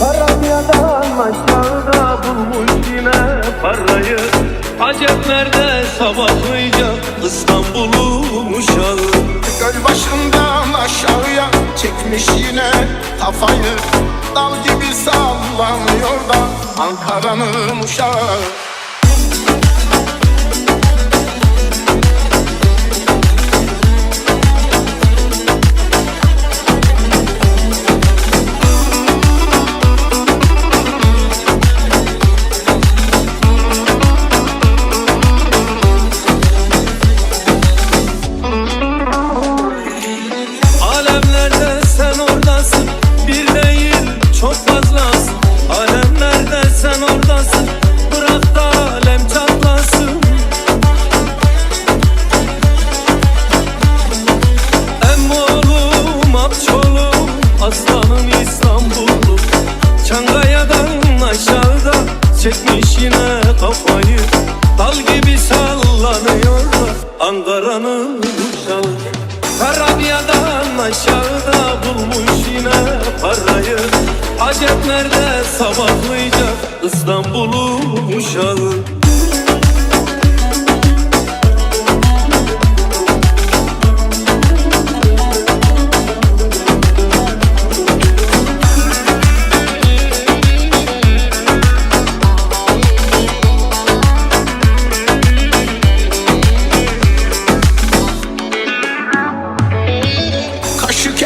Parabyadan aşağıda bulmuş yine parayı. Acep nerede? Sabahlayacak İstanbul'un uşağı Göl başından aşağıya çekmiş yine kafayı. Dal gibi sallanıyor da Ankara'nın uşağı Çekmiş yine kafayı. Dal gibi sallanıyor Ankara'nın uşağı. Karabiyadan aşağıda bulmuş yine parayı. Acep nerede sabahlayacak İstanbul'un uşağı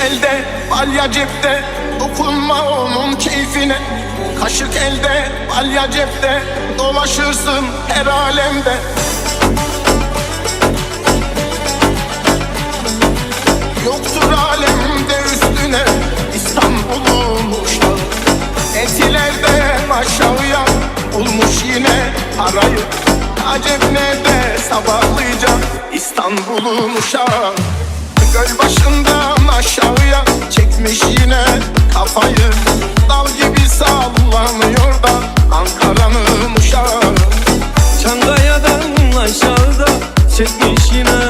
elde, balya cepte. Dokunma onun keyfine. Kaşık elde, balya cepte. Dolaşırsın her alemde. Yoktur alemde üstüne İstanbul'un uşağı Etilerden aşağıya Bulmuş yine parayı. Acep nerede sabahlayacak İstanbul'un uşağı Göl başından aşağıya çekmiş yine kafayı. Dal gibi sallanıyor da Ankara'nın uşağı. Çankaya'dan aşağıda Çekmiş yine